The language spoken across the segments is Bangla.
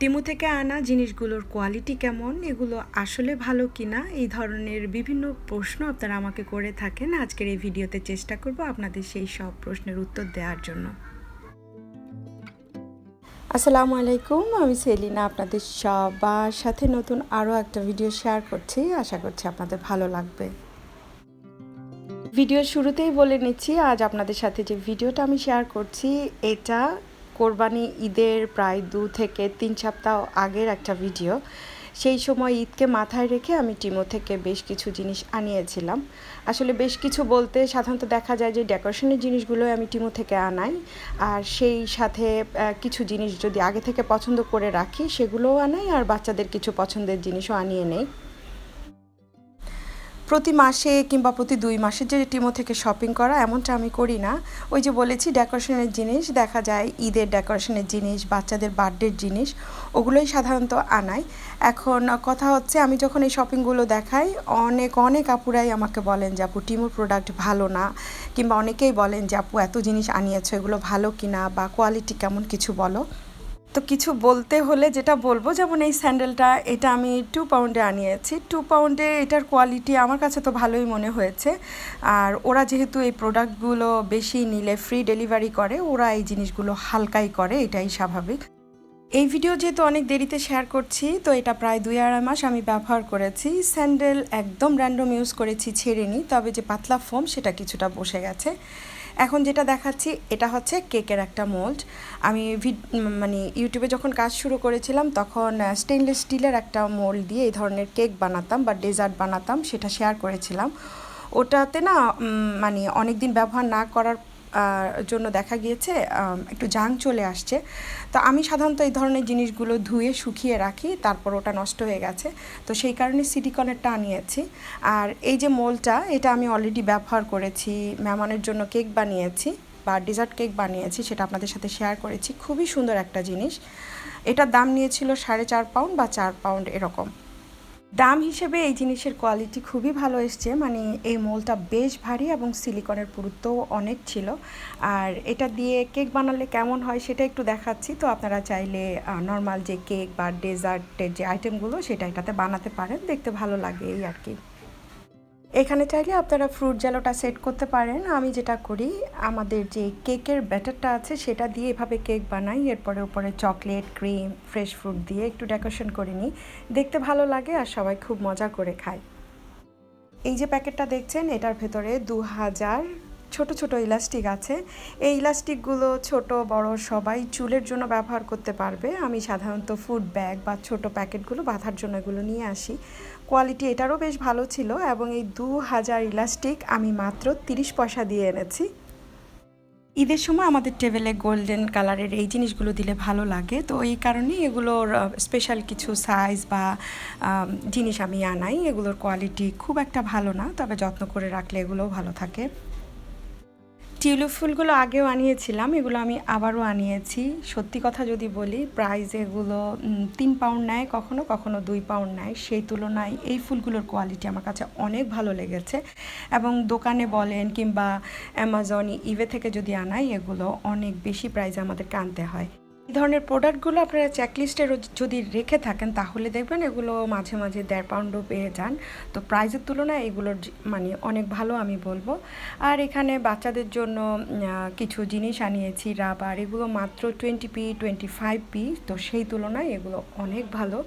টিমু থেকে আনা জিনিসগুলোর কোয়ালিটি কেমন? এগুলো আসলে ভালো কিনা? এই ধরনের বিভিন্ন প্রশ্ন আপনারা আমাকে করে থাকেন। আজকের এই ভিডিওতে চেষ্টা করব আপনাদের সেই সব প্রশ্নের উত্তর দেওয়ার জন্য। আসসালামু আলাইকুম, আমি সেলিনা আপনাদের সবার সাথে নতুন আরও একটা ভিডিও শেয়ার করছি। আশা করছি আপনাদের ভালো লাগবে। ভিডিওর শুরুতেই বলে নিচ্ছি, আজ আপনাদের সাথে যে ভিডিওটা আমি শেয়ার করছি, এটা কোরবানি ঈদের প্রায় দু থেকে তিন সপ্তাহ আগের একটা ভিডিও। সেই সময় ঈদকে মাথায় রেখে আমি টিমো থেকে বেশ কিছু জিনিস আনিয়েছিলাম। আসলে বেশ কিছু বলতে সাধারণত দেখা যায় যে ডেকোরেশনের জিনিসগুলো আমি টিমো থেকে আনাই। আর সেই সাথে কিছু জিনিস যদি আগে থেকে পছন্দ করে রাখি, সেগুলোও আনাই। আর বাচ্চাদের কিছু পছন্দের জিনিসও আনিয়ে নেই। প্রতি মাসে কিংবা প্রতি দুই মাসে যে টিমো থেকে শপিং করা, এমনটা আমি করি না। ওই যে বলেছি ডেকোরেশনের জিনিস, দেখা যায় ঈদের ডেকোরেশনের জিনিস, বাচ্চাদের বার্থডের জিনিস, ওগুলোই সাধারণত আনাই। এখন কথা হচ্ছে, আমি যখন এই শপিংগুলো দেখাই, অনেক অনেক আপুরাই আমাকে বলেন যে, আপু, টিমোর প্রোডাক্ট ভালো না। কিংবা অনেকেই বলেন যে, আপু, এত জিনিস আনিয়েছো, এগুলো ভালো কিনা বা কোয়ালিটি কেমন কিছু বলো? তো কিছু বলতে হলে যেটা বলব, যেমন এই স্যান্ডেলটা, এটা আমি টু পাউন্ডে আনিয়েছি। টু পাউন্ডে এটার কোয়ালিটি আমার কাছে তো ভালোই মনে হয়েছে। আর ওরা যেহেতু এই প্রোডাক্টগুলো বেশি নিলে ফ্রি ডেলিভারি করে, ওরা এই জিনিসগুলো হালকাই করে, এটাই স্বাভাবিক। এই ভিডিও যেহেতু অনেক দেরিতে শেয়ার করছি, তো এটা প্রায় দুই আড়াই মাস আমি ব্যবহার করেছি। স্যান্ডেল একদম র্যান্ডম ইউজ করেছি, ছেড়েনি, তবে যে পাতলা ফোম সেটা কিছুটা বসে গেছে। এখন যেটা দেখাচ্ছি, এটা হচ্ছে কেকের একটা মোল্ড আমি মানে ইউটিউবে যখন কাজ শুরু করেছিলাম, তখন স্টেনলেস স্টিলের একটা মোল্ড দিয়ে এই ধরনের কেক বানাতাম বা ডেজার্ট বানাতাম, সেটা শেয়ার করেছিলাম। ওটাতে না মানে অনেক দিন ব্যবহার না করার জন্য দেখা গিয়েছে একটু জাং চলে আসছে। তো আমি সাধারণত এই ধরনের জিনিসগুলো ধুয়ে, শুকিয়ে রাখি, তারপর ওটা নষ্ট হয়ে গেছে। তো সেই কারণে সিলিকনেরটা আনিয়েছি আর এই যে মোলটা, এটা আমি অলরেডি ব্যবহার করেছি, মেহমানের জন্য কেক বানিয়েছি বা ডেজার্ট কেক বানিয়েছি, সেটা আপনাদের সাথে শেয়ার করেছি। খুবই সুন্দর একটা জিনিস। এটার দাম নিয়েছিল সাড়ে চার পাউন্ড বা চার পাউন্ড এরকম। দাম হিসেবে এই জিনিসের কোয়ালিটি খুবই ভালো এসছে। মানে এই মোলটা বেশ ভারী এবং সিলিকনের পুরুত্বও অনেক ছিল। আর এটা দিয়ে কেক বানালে কেমন হয় সেটা একটু দেখাচ্ছি। তো আপনারা চাইলে নর্মাল যে কেক বা ডেজার্টের যে আইটেমগুলো সেটা এটাতে বানাতে পারেন। দেখতে ভালো লাগে এই আর কি। এখানে চাইলে আপনারা ফ্রুট জ্যালোটা সেট করতে পারেন। আমি যেটা করি, আমাদের যে কেকের ব্যাটারটা আছে, সেটা দিয়ে এভাবে কেক বানাই। এরপরে উপরে চকলেট ক্রিম ফ্রেশ ফ্রুট দিয়ে একটু ডেকোরেশন করে নিই। দেখতে ভালো লাগে আর সবাই খুব মজা করে খায়। এই যে প্যাকেটটা দেখছেন, এটার ভেতরে দু হাজার ছোট ছোট ইলাস্টিক আছে। এই ইলাস্টিকগুলো ছোট, বড় সবাই চুলের জন্য ব্যবহার করতে পারবে। আমি সাধারণত ফুড ব্যাগ বা ছোট প্যাকেটগুলো বাঁধার জন্য এগুলো নিয়ে আসি। কোয়ালিটি এটারও বেশ ভালো ছিল এবং এই দু হাজার ইলাস্টিক আমি মাত্র তিরিশ পয়সা দিয়ে এনেছি। ঈদের সময় আমাদের টেবিলে গোল্ডেন কালারের এই জিনিসগুলো দিলে ভালো লাগে। তো এই কারণেই এগুলোর স্পেশাল কিছু সাইজ বা জিনিস আমি আনাই। এগুলোর কোয়ালিটি খুব একটা ভালো না, তবে যত্ন করে রাখলে এগুলোও ভালো থাকে। টিউলিপ ফুলগুলো আগেও আনিয়েছিলাম, এগুলো আমি আবারও আনিয়েছি। সত্যি কথা যদি বলি প্রাইস এগুলো তিন পাউন্ড নেয় কখনো কখনো দুই পাউন্ড নেয়। সেই তুলনায় এই ফুলগুলোর কোয়ালিটি আমার কাছে অনেক ভালো লেগেছে। এবং দোকানে বলেন কিংবা অ্যামাজন ইভে থেকে যদি আনাই, এগুলো অনেক বেশি প্রাইজে আমাদেরকে আনতে হয়। এই ধরনের প্রোডাক্টগুলো আপনারা চেকলিস্টে যদি রেখে থাকেন, তাহলে দেখবেন এগুলো মাঝে মাঝে দেড় পাউন্ডও পেয়ে যান। তো প্রাইজের তুলনায় এগুলোর মানে অনেক ভালো আমি বলব। আর এখানে বাচ্চাদের জন্য কিছু জিনিস আনিয়েছি রাবার এগুলো মাত্র twenty p twenty five p তো সেই তুলনায় এগুলো অনেক ভালো।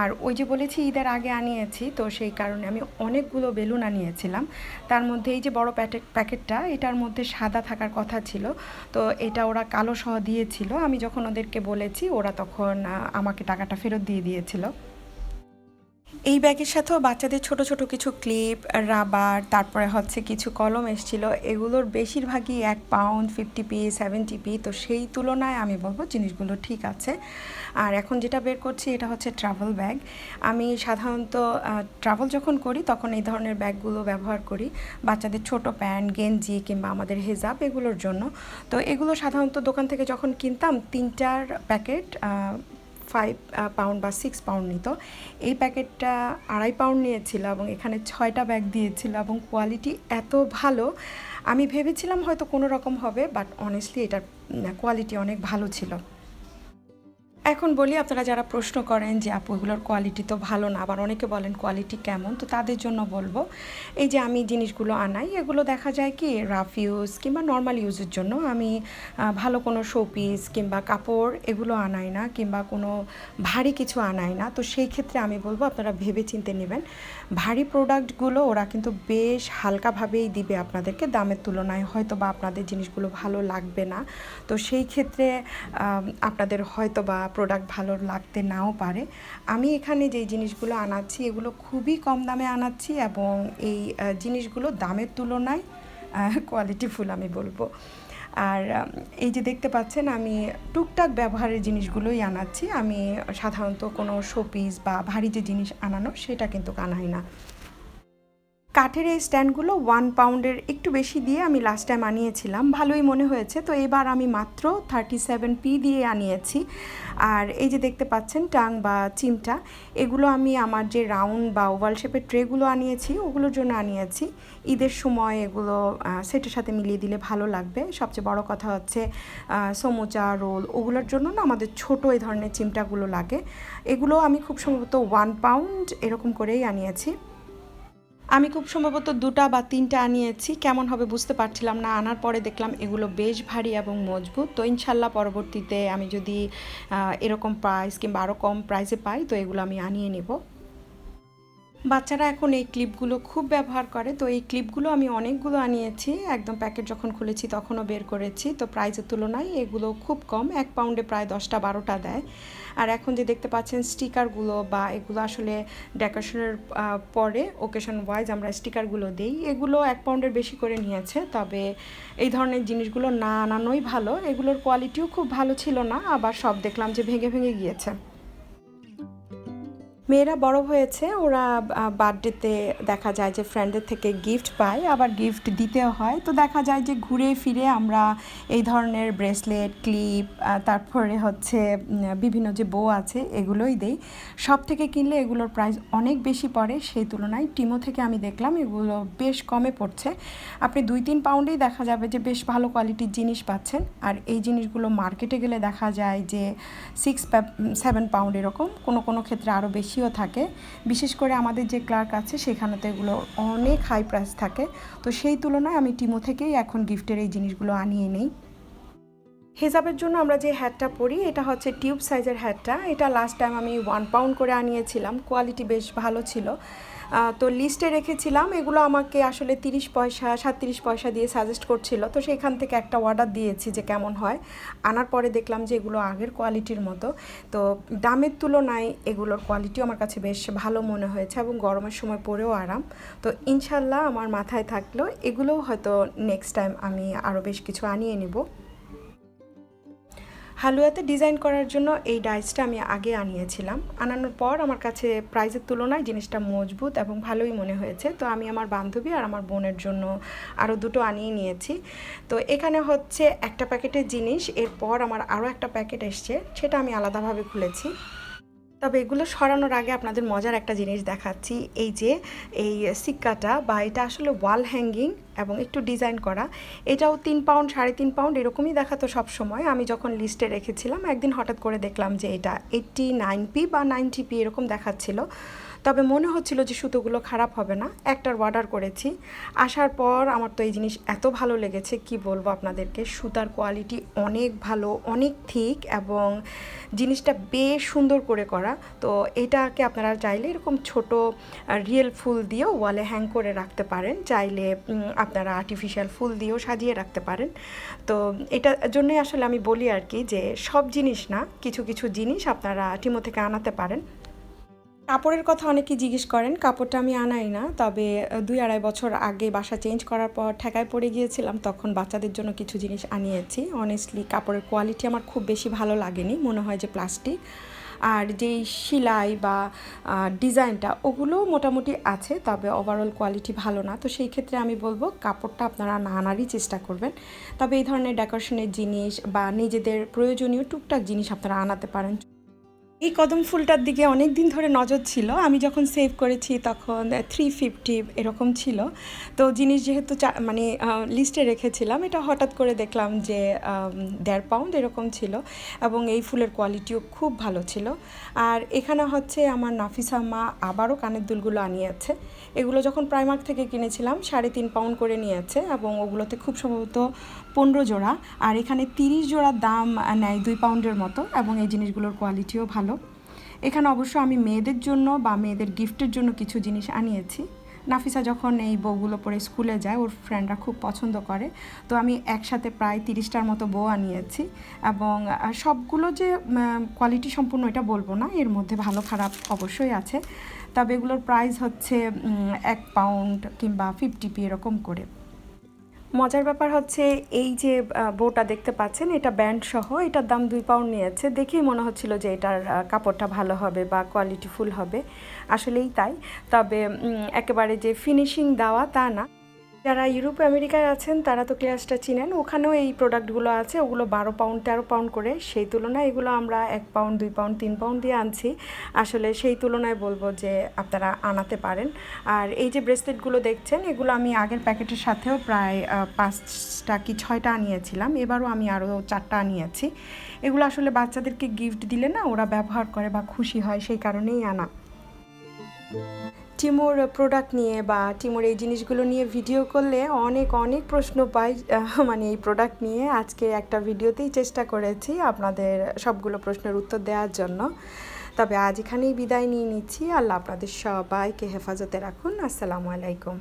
আর ওই যে বলেছি, ঈদের আগে আনিয়েছি, তো সেই কারণে আমি অনেকগুলো বেলুন আনিয়েছিলাম। তার মধ্যে এই যে বড় প্যাকেট প্যাকেটটা, এটার মধ্যে সাদা থাকার কথা ছিল। তো এটা ওরা কালো সহ দিয়েছিল। আমি যখন ওদেরকে বলেছি ওরা তখন আমাকে টাকাটা ফেরত দিয়ে দিয়েছিল। এই ব্যাগের সাথেও বাচ্চাদের ছোট ছোট কিছু ক্লিপ, রাবার, তারপরে হচ্ছে কিছু কলম এসছিল। এগুলোর বেশিরভাগই এক pound fifty p seventy p তো সেই তুলনায় আমি বলব জিনিসগুলো ঠিক আছে। আর এখন যেটা বের করছি এটা হচ্ছে ট্রাভেল ব্যাগ আমি সাধারণত ট্রাভেল যখন করি তখন এই ধরনের ব্যাগগুলো ব্যবহার করি। বাচ্চাদের ছোট প্যান্ট, গেঞ্জি কিংবা আমাদের হেজাব এগুলোর জন্য। তো এগুলো সাধারণত দোকান থেকে যখন কিনতাম তিনটার প্যাকেট ফাইভ পাউন্ড বা সিক্স পাউন্ড নিত। এই প্যাকেটটা আড়াই পাউন্ড নিয়েছিল এবং এখানে ছয়টা ব্যাগ দিয়েছিল এবং কোয়ালিটি এত ভালো। আমি ভেবেছিলাম হয়তো কোনো রকম হবে বাট অনেস্টলি এটার কোয়ালিটি অনেক ভালো ছিল। এখন বলি, আপনারা যারা প্রশ্ন করেন যে, আপু, এগুলোর কোয়ালিটি তো ভালো না। আবার অনেকে বলেন কোয়ালিটি কেমন? তো তাদের জন্য বলব, এই যে আমি জিনিসগুলো আনাই, এগুলো দেখা যায় কি রাফ ইউজ কিংবা নর্মাল ইউজের জন্য আমি ভালো কোনো শোপিস কিংবা কাপড় এগুলো আনাই না কিংবা কোনো ভারী কিছু আনাই না। তো সেই ক্ষেত্রে আমি বলব, আপনারা ভেবে চিনতে নেবেন, ভারী প্রোডাক্টগুলো ওরা কিন্তু বেশ হালকাভাবেই দিবে আপনাদেরকে দামের তুলনায়। হয়তো বা আপনাদের জিনিসগুলো ভালো লাগবে না। তো সেই ক্ষেত্রে আপনাদের হয়তো বা প্রোডাক্ট ভালো লাগতে নাও পারে। আমি এখানে যে জিনিসগুলো আনাচ্ছি, এগুলো খুবই কম দামে আনাচ্ছি এবং এই জিনিসগুলো দামের তুলনায় কোয়ালিটিফুল আমি বলব। আর এই যে দেখতে পাচ্ছেন, আমি টুকটাক ব্যবহারের জিনিসগুলোই আনাচ্ছি। আমি সাধারণত কোনো শোপিস বা ভারী যে জিনিস আনানো, সেটা কিন্তু আনাই না। কাঠের এই স্ট্যান্ডগুলো ওয়ান পাউন্ডের একটু বেশি দিয়ে আমি লাস্ট টাইম আনিয়েছিলাম। ভালোই মনে হয়েছে। তো এবার আমি মাত্র থার্টি সেভেন পি দিয়ে আনিয়েছি। আর এই যে দেখতে পাচ্ছেন, টাং বা চিমটা, এগুলো আমি আমার যে রাউন্ড বা ওভাল শেপের ট্রেগুলো আনিয়েছি, ওগুলোর জন্য আনিয়েছি। ঈদের সময় এগুলো সেটের সাথে মিলিয়ে দিলে ভালো লাগবে। সবচেয়ে বড় কথা হচ্ছে সমোচা, রোল, ওগুলোর জন্য না আমাদের ছোট এই ধরনের চিমটাগুলো লাগে। এগুলো আমি খুব সম্ভবত ওয়ান পাউন্ড এরকম করেই আনিয়েছি। আমি খুব সম্ভবত দুটা বা তিনটা আনিয়েছি। কেমন হবে বুঝতে পারছিলাম না। আনার পরে দেখলাম এগুলো বেশ ভারী এবং মজবুত। তো ইনশাল্লাহ পরবর্তীতে আমি যদি এরকম প্রাইস কিংবা আরও কম প্রাইসে পাই, তো এগুলো আমি আনিয়ে নেব। বাচ্চারা এখন এই ক্লিপগুলো খুব ব্যবহার করে। তো এই ক্লিপগুলো আমি অনেকগুলো আনিয়েছি। একদম প্যাকেট যখন খুলেছি তখনও বের করেছি। তো প্রাইসের তুলনায় এগুলো খুব কম, এক পাউন্ডে প্রায় দশটা বারোটা দেয়। আর এখন যে দেখতে পাচ্ছেন স্টিকারগুলো বা এগুলো আসলে ডেকোরেশনের পরে ওকেশন ওয়াইজ আমরা স্টিকারগুলো দিই। এগুলো এক পাউন্ডের বেশি করে নিয়েছে। তবে এই ধরনের জিনিসগুলো না আনানোই ভালো। এগুলোর কোয়ালিটিও খুব ভালো ছিল না। আবার সব দেখলাম যে ভেঙে ভেঙে গিয়েছে। মেয়েরা বড় হয়েছে, ওরা বার্থডেতে দেখা যায় যে ফ্রেন্ডের থেকে গিফট পায়, আবার গিফট দিতেও হয়। তো দেখা যায় যে ঘুরে ফিরে আমরা এই ধরনের ব্রেসলেট ক্লিপ তারপরে হচ্ছে বিভিন্ন যে বউ আছে, এগুলোই দেই। সব থেকে কিনলে এগুলোর প্রাইস অনেক বেশি পড়ে, সেই তুলনায় টিমো থেকে আমি দেখলাম, এগুলো বেশ কমে পড়ছে। আপনি দুই তিন পাউন্ডেই দেখা যাবে যে বেশ ভালো কোয়ালিটির জিনিস পাচ্ছেন। আর এই জিনিসগুলো মার্কেটে গেলে দেখা যায় যে সিক্স সেভেন পাউন্ড এরকম কোনো কোনো ক্ষেত্রে আরও বেশিও থাকে। বিশেষ করে আমাদের যে ক্লার্ক আছে, সেখানে তো এগুলো অনেক হাই প্রাইস থাকে। তো সেই তুলনায় আমি টিমো থেকেই এখন গিফটের এই জিনিসগুলো আনিয়ে নেই। হেজাবের জন্য আমরা যে হ্যাটটা পরি, এটা হচ্ছে টিউব সাইজের হ্যাটটা এটা লাস্ট টাইম আমি ওয়ান পাউন্ড করে আনিয়েছিলাম। কোয়ালিটি বেশ ভালো ছিল। তো লিস্টে রেখেছিলাম। এগুলো আমাকে আসলে তিরিশ পয়সা, সাতত্রিশ পয়সা দিয়ে সাজেস্ট করছিল। তো সেখান থেকে একটা অর্ডার দিয়েছি যে কেমন হয়। আনার পরে দেখলাম যে এগুলো আগের কোয়ালিটির মতো। তো দামের তুলনায় এগুলোর কোয়ালিটিও আমার কাছে বেশ ভালো মনে হয়েছে এবং গরমের সময় পরেও আরাম। তো ইনশাল্লাহ আমার মাথায় থাকল, এগুলোও হয়তো নেক্সট টাইম আমি আরও বেশ কিছু আনিয়ে নিব। হালুয়াতে ডিজাইন করার জন্য এই ডাইসটা আমি আগে আনিয়েছিলাম। আনানোর পর আমার কাছে প্রাইজের তুলনায় জিনিসটা মজবুত এবং ভালোই মনে হয়েছে। তো আমি আমার বান্ধবী আর আমার বোনের জন্য আরও দুটো আনিয়ে নিয়েছি। তো এখানে হচ্ছে একটা প্যাকেটের জিনিস, এরপর আমার আরও একটা প্যাকেট এসছে, সেটা আমি আলাদাভাবে খুলেছি। তবে এগুলো সরানোর আগে আপনাদের মজার একটা জিনিস দেখাচ্ছি। এই যে, এই সিক্কাটা বা এটা আসলে ওয়াল হ্যাঙ্গিং এবং একটু ডিজাইন করা। এটাও তিন পাউন্ড, সাড়ে তিন পাউন্ড এরকমই দেখাতো সব সময় আমি যখন লিস্টে রেখেছিলাম, একদিন হঠাৎ করে দেখলাম যে এটা এইট্টি নাইন পি বা নাইনটি পি এরকম দেখাচ্ছিল। তবে মনে হচ্ছিল যে সুতোগুলো খারাপ হবে না, একটার অর্ডার করেছি। আসার পর আমার তো এই জিনিস এত ভালো লেগেছে, কি বলব আপনাদেরকে? সুতার কোয়ালিটি অনেক ভালো, অনেক থিক এবং জিনিসটা বেশ সুন্দর করে করা। তো এটাকে আপনারা চাইলে এরকম ছোট রিয়েল ফুল দিয়েও ওয়ালে হ্যাং করে রাখতে পারেন। চাইলে আপনারা আর্টিফিশিয়াল ফুল দিয়েও সাজিয়ে রাখতে পারেন। তো এটার জন্যই আসলে আমি বলি আর কি যে সব জিনিস না, কিছু কিছু জিনিস আপনারা টিমো থেকে আনাতে পারেন। কাপড়ের কথা অনেকেই জিজ্ঞেস করেন, কাপড়টা আমি আনাই না, তবে দুই আড়াই বছর আগে বাসা চেঞ্জ করার পর ঠেকায় পড়ে গিয়েছিলাম, তখন বাচ্চাদের জন্য কিছু জিনিস আনিয়েছি। অনেস্টলি কাপড়ের কোয়ালিটি আমার খুব বেশি ভালো লাগেনি, মনে হয় যে প্লাস্টিক আর যেই সেলাই বা ডিজাইনটা, ওগুলো মোটামুটি আছে, তবে ওভারঅল কোয়ালিটি ভালো না। তো সেই ক্ষেত্রে আমি বলব, কাপড়টা আপনারা না আনারই চেষ্টা করবেন। তবে এই ধরনের ডেকোরেশনের জিনিস বা নিজেদের প্রয়োজনীয় টুকটাক জিনিস আপনারা আনাতে পারেন। এই কদম ফুলটার দিকে অনেক দিন ধরে নজর ছিল। আমি যখন সেভ করেছি তখন থ্রি ফিফটি এরকম ছিল। তো জিনিস যেহেতু মানে লিস্টে রেখেছিলাম, এটা হঠাৎ করে দেখলাম যে দেড় পাউন্ড এরকম ছিল এবং এই ফুলের কোয়ালিটিও খুব ভালো ছিল। আর এখানে হচ্ছে আমার নাফিসা মা আবারও কানের দুলগুলো আনিয়েছে। এগুলো যখন প্রাইমার্ক থেকে কিনেছিলাম, সাড়ে তিন পাউন্ড করে নিয়েছে এবং ওগুলোতে খুব সম্ভবত পনেরো জোড়া, আর এখানে তিরিশ জোড়ার দাম নেয় দুই পাউন্ডের মতো এবং এই জিনিসগুলোর কোয়ালিটিও ভালো। এখানে অবশ্য আমি মেয়েদের জন্য বা মেয়েদের গিফটের জন্য কিছু জিনিস আনিয়েছি। নাফিসা যখন এই বউগুলো পরে স্কুলে যায়, ওর ফ্রেন্ডরা খুব পছন্দ করে। তো আমি একসাথে প্রায় তিরিশটার মতো বউ আনিয়েছি এবং সবগুলো যে কোয়ালিটি সম্পূর্ণ এটা বলব না, এর মধ্যে ভালো খারাপ অবশ্যই আছে। তবে এগুলোর প্রাইস হচ্ছে এক পাউন্ড কিংবা ফিফটি পি এরকম করে। মজার ব্যাপার হচ্ছে এই যে বউটা দেখতে পাচ্ছেন, এটা ব্যান্ড সহ, এটার দাম দুই পাউন্ড নিয়েছে। দেখেই মনে হচ্ছিল যে এটার কাপড়টা ভালো হবে বা কোয়ালিটিফুল হবে। আসলেই তাই। তবে একেবারে যে ফিনিশিং দেওয়া তা না। যারা ইউরোপ, আমেরিকায় আছেন, তারা তো ক্লাসটা চিনেন। ওখানেও এই প্রোডাক্টগুলো আছে, ওগুলো বারো পাউন্ড তেরো পাউন্ড করে। সেই তুলনায় এগুলো আমরা এক পাউন্ড দুই পাউন্ড তিন পাউন্ড দিয়ে আনছি। আসলে সেই তুলনায় বলব যে আপনারা আনাতে পারেন। আর এই যে ব্রেসলেটগুলো দেখছেন, এগুলো আমি আগের প্যাকেটের সাথেও প্রায় পাঁচটা কি ছয়টা আনিয়েছিলাম। এবারও আমি আরও চারটা আনিয়েছি। এগুলো আসলে বাচ্চাদেরকে গিফট দিলে না, ওরা ব্যবহার করে বা খুশি হয়, সেই কারণেই আনা। টিমোর প্রোডাক্ট নিয়ে বা টিমোর এই জিনিসগুলো নিয়ে ভিডিও করলে অনেক অনেক প্রশ্ন পাই মানে এই প্রোডাক্ট নিয়ে। আজকে একটা ভিডিওতেই চেষ্টা করেছি আপনাদের সবগুলো প্রশ্নের উত্তর দেওয়ার জন্য। তবে আজ এখানেই বিদায় নিয়ে নিচ্ছি। আল্লাহ আপনাদের সবাইকে হেফাজতে রাখুন। আসসালামু আলাইকুম।